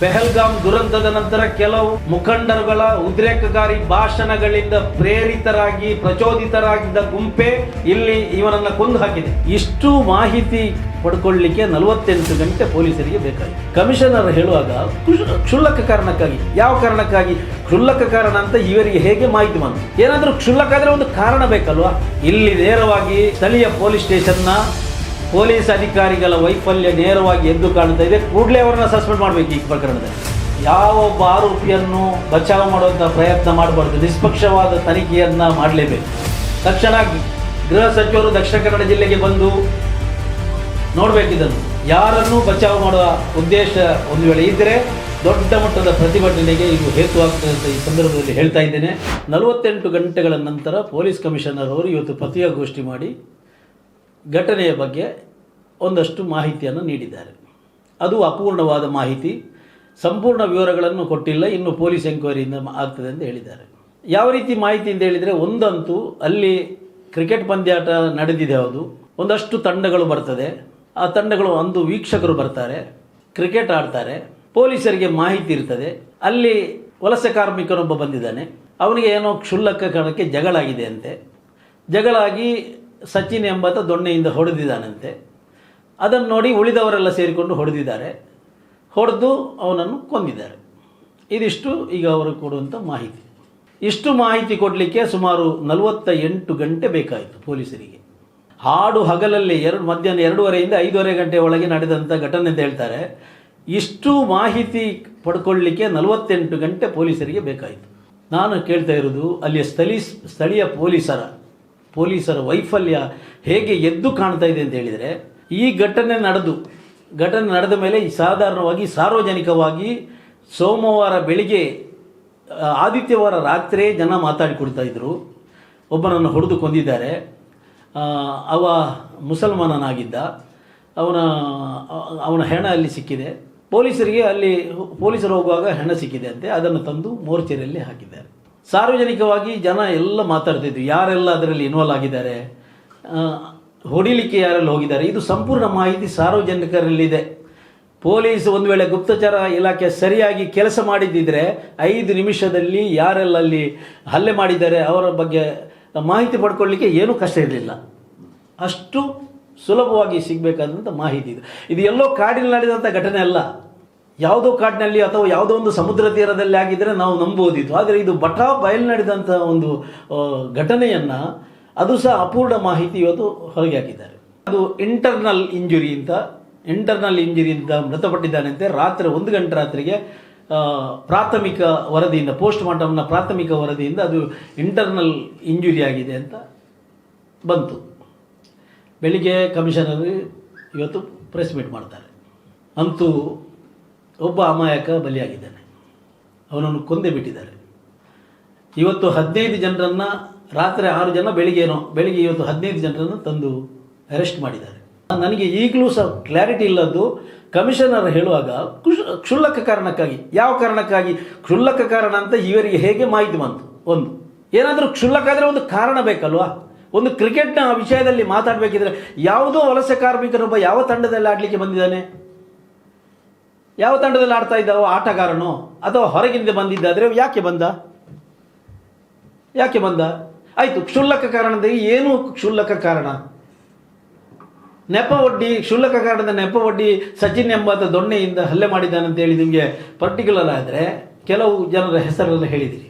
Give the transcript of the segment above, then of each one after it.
ಪೆಹಲ್ಗಾಮ್ ದುರಂತದ ನಂತರ ಕೆಲವು ಮುಖಂಡರುಗಳ ಉದ್ರೇಕಕಾರಿ ಭಾಷಣಗಳಿಂದ ಪ್ರೇರಿತರಾಗಿ, ಪ್ರಚೋದಿತರಾಗಿದ್ದ ಗುಂಪೆ ಇಲ್ಲಿ ಇವನನ್ನ ಕೊಂದು ಹಾಕಿದೆ. ಇಷ್ಟು ಮಾಹಿತಿ ಪಡ್ಕೊಳ್ಳಿಕ್ಕೆ ನಲವತ್ತೆಂಟು ಗಂಟೆ ಪೊಲೀಸರಿಗೆ ಬೇಕಾಗಿದೆ. ಕಮಿಷನರ್ ಹೇಳುವಾಗ ಕ್ಷುಲ್ಲಕ ಕಾರಣಕ್ಕಾಗಿ, ಯಾವ ಕಾರಣಕ್ಕಾಗಿ? ಕ್ಷುಲ್ಲಕ ಕಾರಣ ಅಂತ ಇವರಿಗೆ ಹೇಗೆ ಮಾಹಿತಿ ಬಂತು? ಏನಾದರೂ ಕ್ಷುಲ್ಲಕ ಆದರೆ ಒಂದು ಕಾರಣ ಬೇಕಲ್ವಾ? ಇಲ್ಲಿ ನೇರವಾಗಿ ಸ್ಥಳೀಯ ಪೊಲೀಸ್ ಸ್ಟೇಷನ್ನ ಪೊಲೀಸ್ ಅಧಿಕಾರಿಗಳ ವೈಫಲ್ಯ ನೇರವಾಗಿ ಎದ್ದು ಕಾಣ್ತಾ ಇದೆ. ಕೂಡಲೇ ಅವರನ್ನ ಸಸ್ಪೆಂಡ್ ಮಾಡಬೇಕು ಈ ಪ್ರಕರಣದಲ್ಲಿ. ಯಾವ ಒಬ್ಬ ಆರೋಪಿಯನ್ನು ಬಚಾವ್ ಮಾಡುವಂಥ ಪ್ರಯತ್ನ ಮಾಡಬಾರ್ದು. ನಿಷ್ಪಕ್ಷವಾದ ತನಿಖೆಯನ್ನ ಮಾಡಲೇಬೇಕು. ತಕ್ಷಣ ಗೃಹ ಸಚಿವರು ದಕ್ಷಿಣ ಕನ್ನಡ ಜಿಲ್ಲೆಗೆ ಬಂದು ನೋಡಬೇಕಿದ್ದನ್ನು ಯಾರನ್ನು ಬಚಾವ್ ಮಾಡುವ ಉದ್ದೇಶ ಒಂದು ವೇಳೆ ಇದ್ದರೆ ದೊಡ್ಡ ಮಟ್ಟದ ಪ್ರತಿಭಟನೆಗೆ ಇದು ಹೇತುವಾಗ್ತದೆ ಅಂತ ಈ ಸಂದರ್ಭದಲ್ಲಿ ಹೇಳ್ತಾ ಇದ್ದೇನೆ. ನಲವತ್ತೆಂಟು ಗಂಟೆಗಳ ನಂತರ ಪೊಲೀಸ್ ಕಮಿಷನರ್ ಅವರು ಇವತ್ತು ಪತ್ರಿಕಾಗೋಷ್ಠಿ ಮಾಡಿ ಘಟನೆಯ ಬಗ್ಗೆ ಒಂದಷ್ಟು ಮಾಹಿತಿಯನ್ನು ನೀಡಿದ್ದಾರೆ. ಅದು ಅಪೂರ್ಣವಾದ ಮಾಹಿತಿ. ಸಂಪೂರ್ಣ ವಿವರಗಳನ್ನು ಕೊಟ್ಟಿಲ್ಲ. ಇನ್ನು ಪೊಲೀಸ್ ಎಂಕ್ವೈರಿಯಿಂದ ಆಗ್ತದೆ ಅಂತ ಹೇಳಿದ್ದಾರೆ. ಯಾವ ರೀತಿ ಮಾಹಿತಿ ಅಂತ ಹೇಳಿದರೆ, ಒಂದಂತೂ ಅಲ್ಲಿ ಕ್ರಿಕೆಟ್ ಪಂದ್ಯಾಟ ನಡೆದಿದೆ ಹೌದು. ಒಂದಷ್ಟು ತಂಡಗಳು ಬರ್ತದೆ. ಆ ತಂಡಗಳು ಅಂದು ವೀಕ್ಷಕರು ಬರ್ತಾರೆ. ಕ್ರಿಕೆಟ್ ಆಡ್ತಾರೆ. ಪೊಲೀಸರಿಗೆ ಮಾಹಿತಿ ಇರ್ತದೆ. ಅಲ್ಲಿ ವಲಸೆ ಕಾರ್ಮಿಕನೊಬ್ಬ ಬಂದಿದ್ದಾನೆ. ಅವನಿಗೆ ಏನೋ ಕ್ಷುಲ್ಲಕ ಕಾರಣಕ್ಕೆ ಜಗಳಾಗಿದೆ ಅಂತೆ. ಜಗಳಾಗಿ ಸಚಿನ್ ಎಂಬಾತ ದೊಣ್ಣೆಯಿಂದ ಹೊಡೆದಿದ್ದಾನಂತೆ. ಅದನ್ನು ನೋಡಿ ಉಳಿದವರೆಲ್ಲ ಸೇರಿಕೊಂಡು ಹೊಡೆದಿದ್ದಾರೆ. ಹೊಡೆದು ಅವನನ್ನು ಕೊಂದಿದ್ದಾರೆ. ಇದಿಷ್ಟು ಈಗ ಅವರು ಕೊಡುವಂಥ ಮಾಹಿತಿ. ಇಷ್ಟು ಮಾಹಿತಿ ಕೊಡಲಿಕ್ಕೆ ಸುಮಾರು ನಲವತ್ತ ಎಂಟು ಗಂಟೆ ಬೇಕಾಯಿತು ಪೊಲೀಸರಿಗೆ. ಹಾಡು ಹಗಲಲ್ಲಿ ಎರಡು, ಮಧ್ಯಾಹ್ನ ಎರಡೂವರೆಯಿಂದ ಐದೂವರೆ ಗಂಟೆ ಒಳಗೆ ನಡೆದಂಥ ಘಟನೆ ಅಂತ ಹೇಳ್ತಾರೆ. ಇಷ್ಟು ಮಾಹಿತಿ ಪಡ್ಕೊಳ್ಳಿಕ್ಕೆ ನಲವತ್ತೆಂಟು ಗಂಟೆ ಪೊಲೀಸರಿಗೆ ಬೇಕಾಯಿತು. ನಾನು ಕೇಳ್ತಾ ಇರೋದು ಅಲ್ಲಿಯ ಸ್ಥಳೀಯ ಸ್ಥಳೀಯ ಪೊಲೀಸರ ಪೊಲೀಸರ ವೈಫಲ್ಯ ಹೇಗೆ ಎದ್ದು ಕಾಣ್ತಾ ಇದೆ ಅಂತ ಹೇಳಿದರೆ, ಈ ಘಟನೆ ನಡೆದು, ಘಟನೆ ನಡೆದ ಮೇಲೆ ಸಾಧಾರಣವಾಗಿ ಸಾರ್ವಜನಿಕವಾಗಿ ಸೋಮವಾರ ಬೆಳಿಗ್ಗೆ ಆದಿತ್ಯವಾರ ರಾತ್ರಿ ಜನ ಮಾತಾಡಿಕೊಡ್ತಾ ಇದ್ದರು ಒಬ್ಬನನ್ನು ಹೊಡೆದು ಕೊಂದಿದ್ದಾರೆ. ಅವ ಮುಸಲ್ಮಾನನಾಗಿದ್ದ. ಅವನ ಅವನ ಹೆಣ ಅಲ್ಲಿ ಸಿಕ್ಕಿದೆ. ಪೊಲೀಸರಿಗೆ ಅಲ್ಲಿ, ಪೊಲೀಸರು ಹೋಗುವಾಗ ಹೆಣ ಸಿಕ್ಕಿದೆ ಅಂತೆ. ಅದನ್ನು ತಂದು ಮೋರ್ಚರಿಯಲ್ಲಿ ಹಾಕಿದ್ದಾರೆ. ಸಾರ್ವಜನಿಕವಾಗಿ ಜನ ಎಲ್ಲ ಮಾತಾಡ್ತಿದ್ರು. ಯಾರೆಲ್ಲ ಅದರಲ್ಲಿ ಇನ್ವಾಲ್ವ್ ಆಗಿದ್ದಾರೆ? ಹೊಡಿಲಿಕ್ಕೆ ಯಾರೆಲ್ಲ ಹೋಗಿದ್ದಾರೆ? ಇದು ಸಂಪೂರ್ಣ ಮಾಹಿತಿ ಸಾರ್ವಜನಿಕರಲ್ಲಿದೆ. ಪೊಲೀಸ್ ಒಂದು ವೇಳೆ ಗುಪ್ತಚರ ಇಲಾಖೆ ಸರಿಯಾಗಿ ಕೆಲಸ ಮಾಡಿದ್ದಿದ್ರೆ ಐದು ನಿಮಿಷದಲ್ಲಿ ಯಾರೆಲ್ಲ ಅಲ್ಲಿ ಹಲ್ಲೆ ಮಾಡಿದ್ದಾರೆ ಅವರ ಬಗ್ಗೆ ಮಾಹಿತಿ ಪಡ್ಕೊಳ್ಳಿಕ್ಕೆ ಏನೂ ಕಷ್ಟ ಇರಲಿಲ್ಲ. ಅಷ್ಟು ಸುಲಭವಾಗಿ ಸಿಗಬೇಕಾದಂಥ ಮಾಹಿತಿ ಇದು. ಇದು ಎಲ್ಲೋ ಕಾಡಿನಲ್ಲಿ ನಡೆದಂಥ ಘಟನೆ ಅಲ್ಲ. ಯಾವುದೋ ಕಾಡಿನಲ್ಲಿ ಅಥವಾ ಯಾವುದೋ ಒಂದು ಸಮುದ್ರ ತೀರದಲ್ಲಿ ಆಗಿದ್ರೆ ನಾವು ನಂಬೋದಿತ್ತು. ಆದರೆ ಇದು ಬಟಾ ಬಯಲು ನಡೆದಂಥ ಒಂದು ಘಟನೆಯನ್ನು ಅದು ಸಹ ಅಪೂರ್ಣ ಮಾಹಿತಿ ಇವತ್ತು ಹೊರಗೆ ಹಾಕಿದ್ದಾರೆ. ಅದು ಇಂಟರ್ನಲ್ ಇಂಜುರಿ ಅಂತ, ಇಂಟರ್ನಲ್ ಇಂಜುರಿಯಿಂದ ಮೃತಪಟ್ಟಿದ್ದಾನಂತೆ. ರಾತ್ರಿ ಒಂದು ಗಂಟೆ ರಾತ್ರಿಗೆ ಪ್ರಾಥಮಿಕ ವರದಿಯಿಂದ ಪೋಸ್ಟ್ ಮಾರ್ಟಮ್ನ ಪ್ರಾಥಮಿಕ ವರದಿಯಿಂದ ಅದು ಇಂಟರ್ನಲ್ ಇಂಜುರಿ ಆಗಿದೆ ಅಂತ ಬಂತು. ಬೆಳಿಗ್ಗೆ ಕಮಿಷನರ್ ಇವತ್ತು ಪ್ರೆಸ್ ಮೀಟ್ ಮಾಡ್ತಾರೆ. ಅಂತೂ ಒಬ್ಬ ಅಮಾಯಕ ಬಲಿಯಾಗಿದ್ದಾನೆ. ಅವನನ್ನು ಕೊಂದೇ ಬಿಟ್ಟಿದ್ದಾರೆ. ಇವತ್ತು ಹದಿನೈದು ಜನರನ್ನು ರಾತ್ರಿ ಆರು ಜನ ಬೆಳಿಗ್ಗೆನೋ, ಬೆಳಿಗ್ಗೆ ಇವತ್ತು ಹದಿನೈದು ಜನರನ್ನು ತಂದು ಅರೆಸ್ಟ್ ಮಾಡಿದ್ದಾರೆ. ನನಗೆ ಈಗಲೂ ಸಹ ಕ್ಲಾರಿಟಿ ಇಲ್ಲದ್ದು ಕಮಿಷನರ್ ಹೇಳುವಾಗ ಕ್ಷುಲ್ಲಕ ಕಾರಣಕ್ಕಾಗಿ, ಯಾವ ಕಾರಣಕ್ಕಾಗಿ? ಕ್ಷುಲ್ಲಕ ಕಾರಣ ಅಂತ ಇವರಿಗೆ ಹೇಗೆ ಮಾಹಿತಿ ಬಂತು? ಒಂದು, ಏನಾದರೂ ಕ್ಷುಲ್ಲಕ ಆದರೆ ಒಂದು ಕಾರಣ ಬೇಕಲ್ವಾ? ಒಂದು ಕ್ರಿಕೆಟ್ನ ವಿಷಯದಲ್ಲಿ ಮಾತಾಡಬೇಕಿದ್ರೆ ಯಾವುದೋ ವಲಸೆ ಕಾರ್ಮಿಕನೊಬ್ಬ ಯಾವ ತಂಡದಲ್ಲಿ ಆಡಲಿಕ್ಕೆ ಬಂದಿದ್ದಾನೆ? ಯಾವ ತಂಡದಲ್ಲಿ ಆಡ್ತಾ ಇದ್ದಾವೋ ಆಟಗಾರನು ಅಥವಾ ಹೊರಗಿಂದ ಬಂದಿದ್ದಾದರೆ ಯಾಕೆ ಬಂದ? ಯಾಕೆ ಬಂದ? ಆಯಿತು, ಕ್ಷುಲ್ಲಕ ಕಾರಣದಲ್ಲಿ ಏನು ಕ್ಷುಲ್ಲಕ ಕಾರಣ? ನೆಪ ಒಡ್ಡಿ, ಕ್ಷುಲ್ಲಕ ಕಾರಣದ ನೆಪ ಒಡ್ಡಿ ಸಚಿನ್ ಎಂಬಾತ ದೊಣ್ಣೆಯಿಂದ ಹಲ್ಲೆ ಮಾಡಿದ್ದಾನಂತ ಹೇಳಿ ನಿಮಗೆ ಪರ್ಟಿಕ್ಯುಲರ್ ಆದರೆ ಕೆಲವು ಜನರ ಹೆಸರನ್ನು ಹೇಳಿದಿರಿ.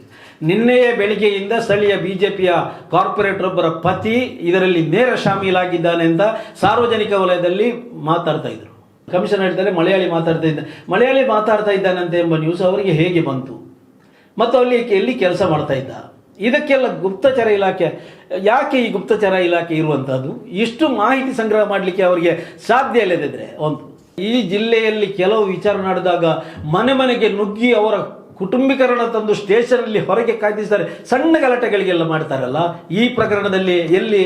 ನಿನ್ನೆಯೇ ಬೆಳಿಗ್ಗೆಯಿಂದ ಸ್ಥಳೀಯ ಬಿಜೆಪಿಯ ಕಾರ್ಪೊರೇಟರ್ ಒಬ್ಬರ ಪತಿ ಇದರಲ್ಲಿ ನೇರ ಶಾಮೀಲಾಗಿದ್ದಾನೆ ಅಂತ ಸಾರ್ವಜನಿಕ ವಲಯದಲ್ಲಿ ಮಾತಾಡ್ತಾ ಇದ್ರು. ಕಮಿಷನರ್ ಹೇಳ್ತಾರೆ, ಮಲಯಾಳಿ ಮಾತಾಡ್ತಾ ಇದ್ದ ಮಲಯಾಳಿ ಮಾತಾಡ್ತಾ ಇದ್ದಾನಂತೆ ಎಂಬ ನ್ಯೂಸ್ ಅವರಿಗೆ ಹೇಗೆ ಬಂತು? ಮತ್ತು ಅಲ್ಲಿ ಎಲ್ಲಿ ಕೆಲಸ ಮಾಡ್ತಾ ಇದ್ದ? ಇದಕ್ಕೆಲ್ಲ ಗುಪ್ತಚರ ಇಲಾಖೆ, ಯಾಕೆ ಈ ಗುಪ್ತಚರ ಇಲಾಖೆ ಇರುವಂಥದ್ದು ಇಷ್ಟು ಮಾಹಿತಿ ಸಂಗ್ರಹ ಮಾಡಲಿಕ್ಕೆ ಅವರಿಗೆ ಸಾಧ್ಯ ಇಲ್ಲದಿದ್ರೆ ಒಂದು. ಈ ಜಿಲ್ಲೆಯಲ್ಲಿ ಕೆಲವು ವಿಚಾರ ನಡೆದಾಗ ಮನೆ ಮನೆಗೆ ನುಗ್ಗಿ ಅವರ ಕುಟುಂಬಿಕರನ್ನ ತಂದು ಸ್ಟೇಷನಲ್ಲಿ ಹೊರಗೆ ಕಾಯ್ದಿಸ್ತಾರೆ ಸಣ್ಣ ಗಲಾಟೆಗಳಿಗೆಲ್ಲ ಮಾಡ್ತಾರಲ್ಲ, ಈ ಪ್ರಕರಣದಲ್ಲಿ ಎಲ್ಲಿ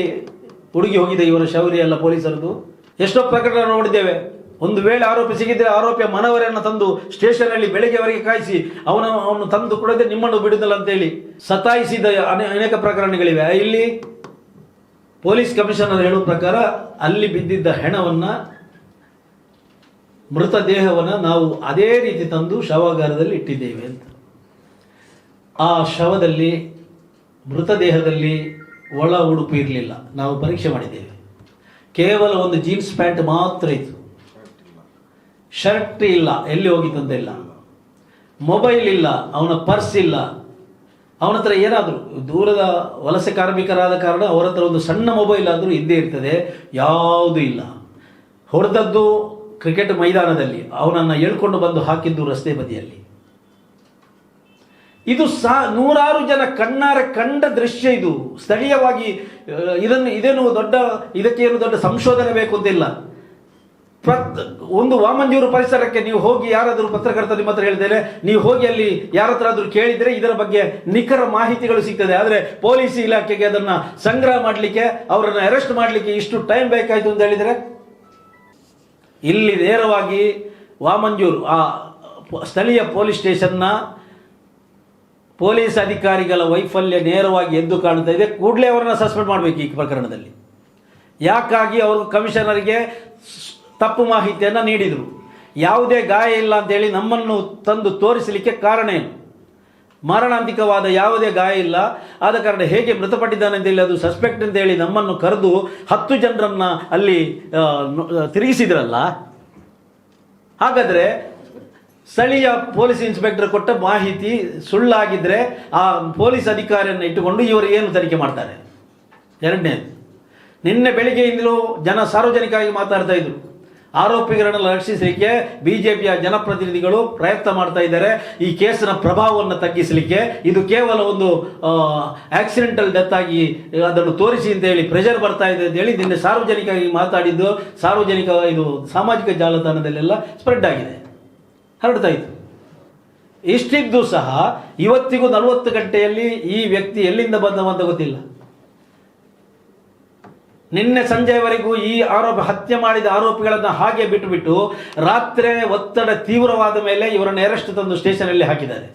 ಹುಡುಗಿ ಹೋಗಿದೆ ಇವರ ಶೌರ್ಯ ಎಲ್ಲ ಪೊಲೀಸರದು ಎಷ್ಟೋ ಪ್ರಕರಣ ನೋಡಿದ್ದೇವೆ. ಒಂದು ವೇಳೆ ಆರೋಪಿ ಸಿಗಿದ್ರೆ ಆರೋಪಿಯ ಮನವರನ್ನು ತಂದು ಸ್ಟೇಷನಲ್ಲಿ ಬೆಳಗ್ಗೆವರೆಗೆ ಕಾಯಿಸಿ, ಅವನ ಅವನು ತಂದು ಕೊಡದೆ ನಿಮ್ಮನ್ನು ಬಿಡುದಿಲ್ಲ ಅಂತೇಳಿ ಸತಾಯಿಸಿದ ಅನೆ- ಅನೇಕ ಪ್ರಕರಣಗಳಿವೆ. ಇಲ್ಲಿ ಪೊಲೀಸ್ ಕಮಿಷನರ್ ಹೇಳುವ ಪ್ರಕಾರ ಅಲ್ಲಿ ಬಿದ್ದಿದ್ದ ಹೆಣವನ್ನ ಮೃತದೇಹವನ್ನು ನಾವು ಅದೇ ರೀತಿ ತಂದು ಶವಾಗಾರದಲ್ಲಿ ಇಟ್ಟಿದ್ದೇವೆ ಅಂತ. ಆ ಶವದಲ್ಲಿ ಮೃತದೇಹದಲ್ಲಿ ಒಳ ಉಡುಪು ಇರಲಿಲ್ಲ. ನಾವು ಪರೀಕ್ಷೆ ಮಾಡಿದ್ದೇವೆ. ಕೇವಲ ಒಂದು ಜೀನ್ಸ್ ಪ್ಯಾಂಟ್ ಮಾತ್ರ ಇತ್ತು. ಶರ್ಟ್ ಇಲ್ಲ, ಎಲ್ಲಿ ಹೋಗಿತ್ತು ಅಂತ ಇಲ್ಲ. ಮೊಬೈಲ್ ಇಲ್ಲ, ಅವನ ಪರ್ಸ್ ಇಲ್ಲ. ಅವನ ಹತ್ರ ಏನಾದರೂ, ದೂರದ ವಲಸೆ ಕಾರ್ಮಿಕರಾದ ಕಾರಣ ಅವರ ಹತ್ರ ಒಂದು ಸಣ್ಣ ಮೊಬೈಲ್ ಆದರೂ ಇದ್ದೇ ಇರ್ತದೆ, ಯಾವುದೂ ಇಲ್ಲ. ಹೊಡೆದದ್ದು ಕ್ರಿಕೆಟ್ ಮೈದಾನದಲ್ಲಿ, ಅವನನ್ನು ಎಳ್ಕೊಂಡು ಬಂದು ಹಾಕಿದ್ದು ರಸ್ತೆ ಬದಿಯಲ್ಲಿ. ಇದು ಸಾ, ನೂರಾರು ಜನ ಕಣ್ಣಾರೆ ಕಂಡ ದೃಶ್ಯ ಇದು. ಸ್ಥಳೀಯವಾಗಿ ಇದನ್ನು, ಇದೇನು ದೊಡ್ಡ ಇದಕ್ಕೇನು ದೊಡ್ಡ ಸಂಶೋಧನೆ ಬೇಕು ಅಂತಿಲ್ಲ. ಒಂದು ವಾಮಂಜೂರು ಪರಿಸರಕ್ಕೆ ನೀವು ಹೋಗಿ ಯಾರಾದರೂ ಪತ್ರಕರ್ತ ನಿಮ್ಮ ಹತ್ರ ಹೇಳಿದರೆ ನೀವು ಹೋಗಿ ಅಲ್ಲಿ ಯಾರ ಹತ್ರ ಆದರೂ ಕೇಳಿದರೆ ಇದರ ಬಗ್ಗೆ ನಿಖರ ಮಾಹಿತಿಗಳು ಸಿಗ್ತದೆ. ಆದರೆ ಪೊಲೀಸ್ ಇಲಾಖೆಗೆ ಅದನ್ನು ಸಂಗ್ರಹ ಮಾಡಲಿಕ್ಕೆ, ಅವರನ್ನು ಅರೆಸ್ಟ್ ಮಾಡಲಿಕ್ಕೆ ಇಷ್ಟು ಟೈಮ್ ಬೇಕಾಯಿತು ಅಂತ ಹೇಳಿದರೆ? ಇಲ್ಲಿ ನೇರವಾಗಿ ವಾಮಂಜೂರು ಆ ಸ್ಥಳೀಯ ಪೊಲೀಸ್ ಸ್ಟೇಷನ್ನ ಪೊಲೀಸ್ ಅಧಿಕಾರಿಗಳ ವೈಫಲ್ಯ ನೇರವಾಗಿ ಎದ್ದು ಕಾಣ್ತಾ ಇದೆ. ಕೂಡಲೇ ಅವರನ್ನು ಸಸ್ಪೆಂಡ್ ಮಾಡಬೇಕು ಈ ಪ್ರಕರಣದಲ್ಲಿ. ಯಾಕಾಗಿ ಅವರು ಕಮಿಷನರ್ಗೆ ತಪ್ಪು ಮಾಹಿತಿಯನ್ನು ನೀಡಿದರು. ಯಾವುದೇ ಗಾಯ ಇಲ್ಲ ಅಂತೇಳಿ ನಮ್ಮನ್ನು ತಂದು ತೋರಿಸಲಿಕ್ಕೆ ಕಾರಣ ಏನು? ಮಾರಣಾಂತಿಕವಾದ ಯಾವುದೇ ಗಾಯ ಇಲ್ಲ. ಆದ ಕಾರಣ ಹೇಗೆ ಮೃತಪಟ್ಟಿದ್ದಾನೆ ಅಂತೇಳಿ ಅದು ಸಸ್ಪೆಕ್ಟ್ ಅಂತೇಳಿ ನಮ್ಮನ್ನು ಕರೆದು ಹತ್ತು ಜನರನ್ನ ಅಲ್ಲಿ ತಿರುಗಿಸಿದ್ರಲ್ಲ? ಹಾಗಾದ್ರೆ ಸ್ಥಳೀಯ ಪೊಲೀಸ್ ಇನ್ಸ್ಪೆಕ್ಟರ್ ಕೊಟ್ಟ ಮಾಹಿತಿ ಸುಳ್ಳಾಗಿದ್ದರೆ ಆ ಪೊಲೀಸ್ ಅಧಿಕಾರಿಯನ್ನು ಇಟ್ಟುಕೊಂಡು ಇವರು ಏನು ತನಿಖೆ ಮಾಡ್ತಾರೆ? ಎರಡನೇದು, ನಿನ್ನೆ ಬೆಳಿಗ್ಗೆಯಿಂದಲೂ ಜನ ಸಾರ್ವಜನಿಕವಾಗಿ ಮಾತಾಡ್ತಾ ಇದ್ರು. ಆರೋಪಿಗಳನ್ನು ರಕ್ಷಿಸಲಿಕ್ಕೆ ಬಿಜೆಪಿಯ ಜನಪ್ರತಿನಿಧಿಗಳು ಪ್ರಯತ್ನ ಮಾಡ್ತಾ ಇದ್ದಾರೆ. ಈ ಕೇಸಿನ ಪ್ರಭಾವವನ್ನು ತಗ್ಗಿಸಲಿಕ್ಕೆ ಇದು ಕೇವಲ ಒಂದು ಆಕ್ಸಿಡೆಂಟಲ್ ಡೆತ್ ಆಗಿ ಅದನ್ನು ತೋರಿಸಿ ಅಂತ ಹೇಳಿ ಪ್ರೆಷರ್ ಬರ್ತಾ ಇದೆ ಅಂತ ಹೇಳಿ ನಿನ್ನೆ ಸಾರ್ವಜನಿಕವಾಗಿ ಮಾತಾಡಿದ್ದು, ಸಾರ್ವಜನಿಕ ಇದು ಸಾಮಾಜಿಕ ಜಾಲತಾಣದಲ್ಲೆಲ್ಲ ಸ್ಪ್ರೆಡ್ ಆಗಿದೆ. ಹರಡ್ತಾ ಇತ್ತು. ಇಷ್ಟಿದ್ದು ಸಹ ಇವತ್ತಿಗೂ ನಲವತ್ತು ಗಂಟೆಯಲ್ಲಿ ಈ ವ್ಯಕ್ತಿ ಎಲ್ಲಿಂದ ಬಂದವಂತ ಗೊತ್ತಿಲ್ಲ. ನಿನ್ನೆ ಸಂಜೆವರೆಗೂ ಈ ಆರೋಪ ಹತ್ಯೆ ಮಾಡಿದ ಆರೋಪಿಗಳನ್ನು ಹಾಗೆ ಬಿಟ್ಟುಬಿಟ್ಟು ರಾತ್ರಿ ಒತ್ತಡ ತೀವ್ರವಾದ ಮೇಲೆ ಇವರನ್ನು ಅರೆಸ್ಟ್ ತಂದು ಸ್ಟೇಷನಲ್ಲಿ ಹಾಕಿದ್ದಾರೆ.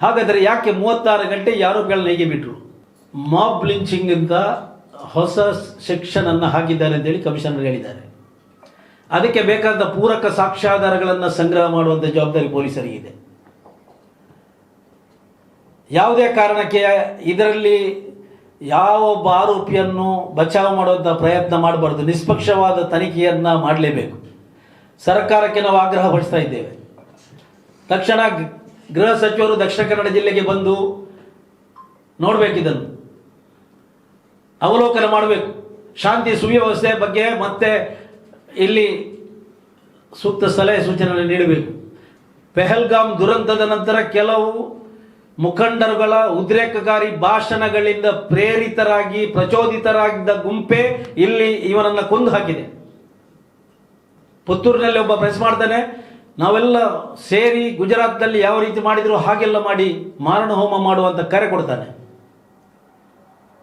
ಹಾಗಾದರೆ ಯಾಕೆ ಮೂವತ್ತಾರು ಗಂಟೆ ಈ ಆರೋಪಿಗಳನ್ನ ಹೇಗೆ ಬಿಟ್ಟರು ಮಾಬ್ ಲಿಂಚಿಂಗ್ ಅಂತ ಹೊಸ ಸೆಕ್ಷನ್ ಅನ್ನು ಹಾಕಿದ್ದಾರೆ ಅಂತೇಳಿ ಕಮಿಷನರ್ ಹೇಳಿದ್ದಾರೆ. ಅದಕ್ಕೆ ಬೇಕಾದ ಪೂರಕ ಸಾಕ್ಷ್ಯಾಧಾರಗಳನ್ನು ಸಂಗ್ರಹ ಮಾಡುವಂತ ಜವಾಬ್ದಾರಿ ಪೊಲೀಸರಿಗಿದೆ. ಯಾವುದೇ ಕಾರಣಕ್ಕೆ ಇದರಲ್ಲಿ ಯಾವ ಒಬ್ಬ ಆರೋಪಿಯನ್ನು ಬಚಾವ್ ಮಾಡುವಂಥ ಪ್ರಯತ್ನ ಮಾಡಬಾರ್ದು, ನಿಷ್ಪಕ್ಷವಾದ ತನಿಖೆಯನ್ನು ಮಾಡಲೇಬೇಕು. ಸರ್ಕಾರಕ್ಕೆ ನಾವು ಆಗ್ರಹ ಪಡಿಸ್ತಾ ಇದ್ದೇವೆ. ತಕ್ಷಣ ಗೃಹ ಸಚಿವರು ದಕ್ಷಿಣ ಕನ್ನಡ ಜಿಲ್ಲೆಗೆ ಬಂದು ನೋಡಬೇಕಿದನ್ನು ಅವಲೋಕನ ಮಾಡಬೇಕು. ಶಾಂತಿ ಸುವ್ಯವಸ್ಥೆ ಬಗ್ಗೆ ಮತ್ತೆ ಇಲ್ಲಿ ಸೂಕ್ತ ಸಲಹೆ ಸೂಚನೆ ನೀಡಬೇಕು. ಪೆಹಲ್ಗಾಮ್ ದುರಂತದ ನಂತರ ಕೆಲವು ಮುಖಂಡರುಗಳ ಉದ್ರೇಕಕಾರಿ ಭಾಷಣಗಳಿಂದ ಪ್ರೇರಿತರಾಗಿ, ಪ್ರಚೋದಿತರಾಗಿದ್ದ ಗುಂಪೆ ಇಲ್ಲಿ ಇವನನ್ನ ಕೊಂದು ಹಾಕಿದೆ. ಪುತ್ತೂರಿನಲ್ಲಿ ಒಬ್ಬ ಪ್ರೆಸ್ ಮಾಡ್ತಾನೆ, ನಾವೆಲ್ಲ ಸೇರಿ ಗುಜರಾತ್ನಲ್ಲಿ ಯಾವ ರೀತಿ ಮಾಡಿದ್ರು ಹಾಗೆಲ್ಲ ಮಾಡಿ ಮಾರಣ ಹೋಮ ಮಾಡುವಂತ ಕರೆ ಕೊಡ್ತಾನೆ.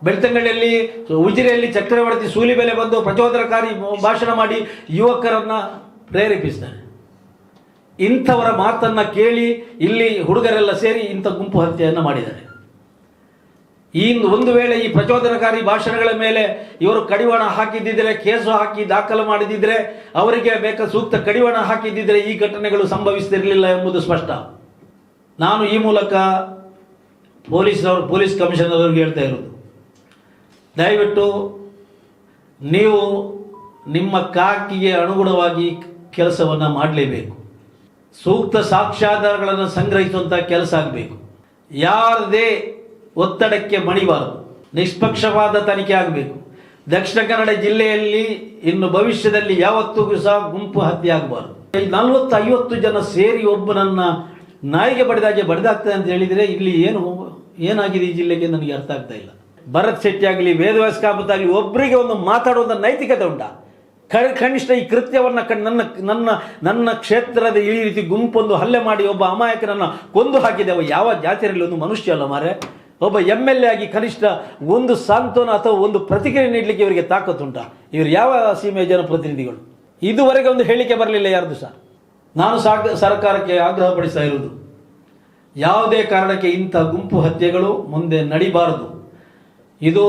ಬೆಳ್ತಂಗಡಿಯಲ್ಲಿ, ಉಜಿರೆಯಲ್ಲಿ ಚಕ್ರವರ್ತಿ ಸೂಲಿ ಬೆಲೆ ಬಂದು ಪ್ರಚೋದನಕಾರಿ ಭಾಷಣ ಮಾಡಿ ಯುವಕರನ್ನ ಪ್ರೇರೇಪಿಸ್ತಾನೆ. ಇಂಥವರ ಮಾತನ್ನ ಕೇಳಿ ಇಲ್ಲಿ ಹುಡುಗರೆಲ್ಲ ಸೇರಿ ಇಂಥ ಗುಂಪು ಹತ್ಯೆಯನ್ನು ಮಾಡಿದ್ದಾರೆ. ಈ ಒಂದು ವೇಳೆ ಈ ಪ್ರಚೋದನಕಾರಿ ಭಾಷಣಗಳ ಮೇಲೆ ಇವರು ಕಡಿವಾಣ ಹಾಕಿದ್ದಿದ್ರೆ, ಕೇಸು ಹಾಕಿ ದಾಖಲು ಮಾಡಿದಿದ್ರೆ ಅವರಿಗೆ ಬೇಕಾದ ಸೂಕ್ತ ಕಡಿವಾಣ ಹಾಕಿದ್ದಿದ್ರೆ ಈ ಘಟನೆಗಳು ಸಂಭವಿಸ್ತಿರಲಿಲ್ಲ ಎಂಬುದು ಸ್ಪಷ್ಟ. ನಾನು ಈ ಮೂಲಕ ಪೊಲೀಸ್ನವರು, ಪೊಲೀಸ್ ಕಮಿಷನರ್ ಅವರಿಗೆ ಹೇಳ್ತಾ ಇರೋದು. ದಯವಿಟ್ಟು ನೀವು ನಿಮ್ಮ ಕಾಕಿಗೆ ಅನುಗುಣವಾಗಿ ಕೆಲಸವನ್ನು ಮಾಡಲೇಬೇಕು. ಸೂಕ್ತ ಸಾಕ್ಷ್ಯಾಧಾರಗಳನ್ನು ಸಂಗ್ರಹಿಸುವಂಥ ಕೆಲಸ ಆಗಬೇಕು. ಯಾರದೇ ಒತ್ತಡಕ್ಕೆ ಮಣಿಬಾರದು. ನಿಷ್ಪಕ್ಷವಾದ ತನಿಖೆ ಆಗಬೇಕು. ದಕ್ಷಿಣ ಕನ್ನಡ ಜಿಲ್ಲೆಯಲ್ಲಿ ಇನ್ನು ಭವಿಷ್ಯದಲ್ಲಿ ಯಾವತ್ತಿಗೂ ಸಹ ಗುಂಪು ಹತ್ಯೆ ಆಗಬಾರದು. ನಲವತ್ತು ಐವತ್ತು ಜನ ಸೇರಿ ಒಬ್ಬನನ್ನ ನಾಯಿಗೆ ಬಡಿದಾಗೆ ಬಡಿದಾಗ್ತದೆ ಅಂತ ಹೇಳಿದರೆ ಇಲ್ಲಿ ಏನು ಏನಾಗಿದೆ ಈ ಜಿಲ್ಲೆಗೆ ನನಗೆ ಅರ್ಥ ಆಗ್ತಾ ಇಲ್ಲ. ಭರತ್ ಶೆಟ್ಟಿ ಆಗಲಿ, ವೇದವ್ಯಾಸ ಕಾಮತ್ ಆಗಲಿ ಒಬ್ಬರಿಗೆ ಒಂದು ಮಾತಾಡುವಂಥ ನೈತಿಕತೆ ಉಂಟಾ. ಕನಿಷ್ಠ ಈ ಕೃತ್ಯವನ್ನು ಕಣ್- ನನ್ನ ನನ್ನ ನನ್ನ ಕ್ಷೇತ್ರದ ಈ ರೀತಿ ಗುಂಪೊಂದು ಹಲ್ಲೆ ಮಾಡಿ ಒಬ್ಬ ಅಮಾಯಕನನ್ನು ಕೊಂದು ಹಾಕಿದೆ. ಅವ ಯಾವ ಜಾತಿಯಲ್ಲಿ ಒಂದು ಮನುಷ್ಯ ಅಲ್ಲ ಮಾರೆ ಒಬ್ಬ ಎಂ ಎಲ್ ಎ ಆಗಿ ಕನಿಷ್ಠ ಒಂದು ಸಾಂತ್ವನ ಅಥವಾ ಒಂದು ಪ್ರತಿಕ್ರಿಯೆ ನೀಡಲಿಕ್ಕೆ ಇವರಿಗೆ ತಾಕತ್ತುಂಟಾ ಇವರು ಯಾವ ಸೀಮೆಯ ಜನಪ್ರತಿನಿಧಿಗಳು? ಇದುವರೆಗೆ ಒಂದು ಹೇಳಿಕೆ ಬರಲಿಲ್ಲ ಯಾರ್ದು ಸಹ ನಾನು ಸಾಕ ಸರ್ಕಾರಕ್ಕೆ ಆಗ್ರಹ ಪಡಿಸ್ತಾ ಇರುವುದು. ಯಾವುದೇ ಕಾರಣಕ್ಕೆ ಇಂಥ ಗುಂಪು ಹತ್ಯೆಗಳು ಮುಂದೆ ನಡಿಬಾರದು. ಇದು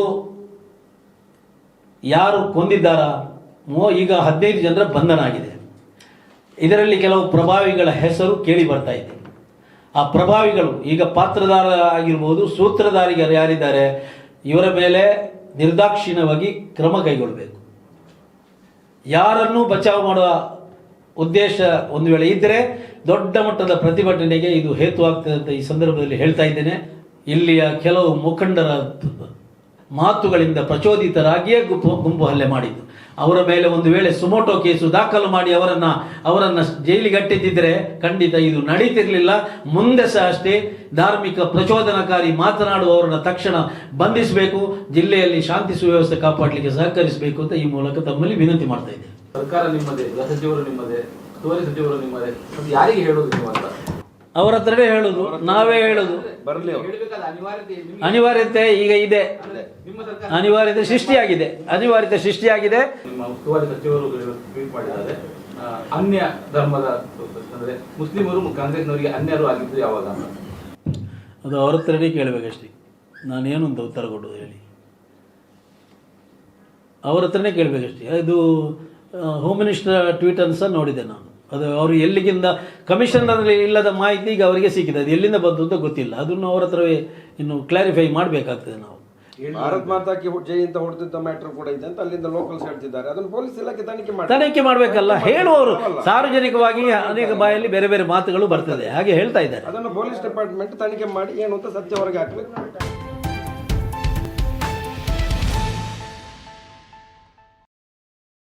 ಯಾರು ಕೊಂದಿದ್ದಾರಾ? ಮೋ, ಈಗ ಹದಿನೈದು ಜನರ ಬಂಧನ ಆಗಿದೆ. ಇದರಲ್ಲಿ ಕೆಲವು ಪ್ರಭಾವಿಗಳ ಹೆಸರು ಕೇಳಿ ಬರ್ತಾ ಇದೆ. ಆ ಪ್ರಭಾವಿಗಳು, ಈಗ ಪಾತ್ರದಾರ ಆಗಿರ್ಬೋದು ಸೂತ್ರಧಾರಿಗರು ಯಾರಿದ್ದಾರೆ, ಇವರ ಮೇಲೆ ನಿರ್ದಾಕ್ಷಿಣ್ಯವಾಗಿ ಕ್ರಮ ಕೈಗೊಳ್ಳಬೇಕು ಯಾರನ್ನು ಬಚಾವ್ ಮಾಡುವ ಉದ್ದೇಶ ಒಂದು ವೇಳೆ ಇದ್ದರೆ ದೊಡ್ಡ ಮಟ್ಟದ ಪ್ರತಿಭಟನೆಗೆ ಇದು ಹೇತುವಾಗ್ತದೆ ಅಂತ ಈ ಸಂದರ್ಭದಲ್ಲಿ ಹೇಳ್ತಾ ಇದ್ದೇನೆ. ಇಲ್ಲಿಯ ಕೆಲವು ಮುಖಂಡರ ಮಾತುಗಳಿಂದ ಪ್ರಚೋದಿತರಾಗಿಯೇ ಗುಂಪು ಗುಂಪು ಹಲ್ಲೆ ಮಾಡಿದ್ದು. ಅವರ ಮೇಲೆ ಒಂದು ವೇಳೆ ಸುಮೋಟೋ ಕೇಸು ದಾಖಲು ಮಾಡಿ ಅವರನ್ನ ಅವರನ್ನ ಜೈಲಿಗೆ ಅಟ್ಟಿದ್ದಿದ್ರೆ ಖಂಡಿತ ಇದು ನಡೀತಿರ್ಲಿಲ್ಲ. ಮುಂದೆ ಸಹ ಅಷ್ಟೇ ಧಾರ್ಮಿಕ ಪ್ರಚೋದನಕಾರಿ ಮಾತನಾಡುವವರನ್ನ ತಕ್ಷಣ ಬಂಧಿಸಬೇಕು, ಜಿಲ್ಲೆಯಲ್ಲಿ ಶಾಂತಿ ಸುವ್ಯವಸ್ಥೆ ಕಾಪಾಡಲಿಕ್ಕೆ ಸಹಕರಿಸಬೇಕು ಅಂತ ಈ ಮೂಲಕ ತಮ್ಮಲ್ಲಿ ವಿನಂತಿ ಮಾಡ್ತಾ ಇದ್ದೇನೆ. ಸರ್ಕಾರ ನಿಮ್ಮದೇ, ಗೃಹ ಸಚಿವರು ನಿಮ್ಮದೇ ಸಚಿವರು ನಿಮ್ಮದೇ ಯಾರಿಗೆ ಹೇಳೋದು ಅಂತ ಅವರ ಹತ್ರನೇ ಹೇಳುದು ನಾವೇ ಹೇಳುದು. ಬರಲಿ ಅನಿವಾರ್ಯತೆ ನಿಮ್ಗೆ- ಅನಿವಾರ್ಯತೆ ಈಗ ಇದೆ. ಅಂದ್ರೆ ನಿಮ್ಮ ಸರ್ಕಾರ. ಅನಿವಾರ್ಯತೆ ಸೃಷ್ಟಿಯಾಗಿದೆ. ಅನಿವಾರ್ಯತೆ ಸೃಷ್ಟಿಯಾಗಿದೆ. ನಿಮ್ಮ ಉಸ್ತುವಾರಿ ಸಚಿವರು ಟ್ವೀಟ್ ಮಾಡಿದ್ದಾರೆ. ಅನ್ಯ ಧರ್ಮದ ಅಂದ್ರೆ ಮುಸ್ಲಿಮರು ಕಾಂಗ್ರೆಸ್ನವರಿಗೆ ಅನ್ಯರು ಆಗಿದ್ದು ಯಾವಾಗ? ಅಂತ ಅದು ಅವ್ರ ಹತ್ರನೇ ಕೇಳಬೇಕಷ್ಟೇ. ನಾನೇನು ಅಂತ ಉತ್ತರ ಕೊಡೋದು ಹೇಳಿ. ಅವ್ರ ಹತ್ರನೇ ಕೇಳಬೇಕಷ್ಟೇ. ಅದು ಹೋಮ್ ಮಿನಿಸ್ಟರ್ ಟ್ವೀಟ್ ಅನ್ನು ಸಹ ನೋಡಿದೆ ನಾನು. ಅದು ಅವರು ಎಲ್ಲಿಗಿಂದ ಕಮಿಷನರ್ ಇಲ್ಲದ ಮಾಹಿತಿ ಈಗ ಅವರಿಗೆ ಸಿಕ್ಕಿದೆ. ಅದು ಎಲ್ಲಿಂದ ಬಂತು ಅಂತ ಗೊತ್ತಿಲ್ಲ. ಅದನ್ನು ಅವರ ಹತ್ರವೇ ಇನ್ನು ಕ್ಲಾರಿಫೈ ಮಾಡಬೇಕಾಗ್ತದೆ ನಾವು. ಭಾರತ್ ಮಾತಾಕಿ ಜೈ ಅಂತ ಹೊಡೆದಿದ್ದ ಮ್ಯಾಟರ್ ಕೂಡ ಇದೆ ಅಂತ ಅಲ್ಲಿಂದ ಲೋಕಲ್ಸ್ ಹೇಳ್ತಿದ್ದಾರೆ. ಅದನ್ನು ಪೊಲೀಸ್ ಇಲಾಖೆ ತನಿಖೆ ಮಾಡಿ ತನಿಖೆ ಮಾಡಬೇಕಲ್ಲ. ಹೇಳುವವರು ಸಾರ್ವಜನಿಕವಾಗಿ ಅನೇಕ ಬಾಯಲ್ಲಿ ಬೇರೆ ಬೇರೆ ಮಾತುಗಳು ಬರ್ತದೆ. ಹಾಗೆ ಹೇಳ್ತಾ ಇದ್ದಾರೆ. ಅದನ್ನು ಪೊಲೀಸ್ ಡಿಪಾರ್ಟ್ಮೆಂಟ್ ತನಿಖೆ ಮಾಡಿ ಏನು ಅಂತ ಸತ್ಯ ಹೊರಗೆ ಹಾಕ್ಬೇಕು.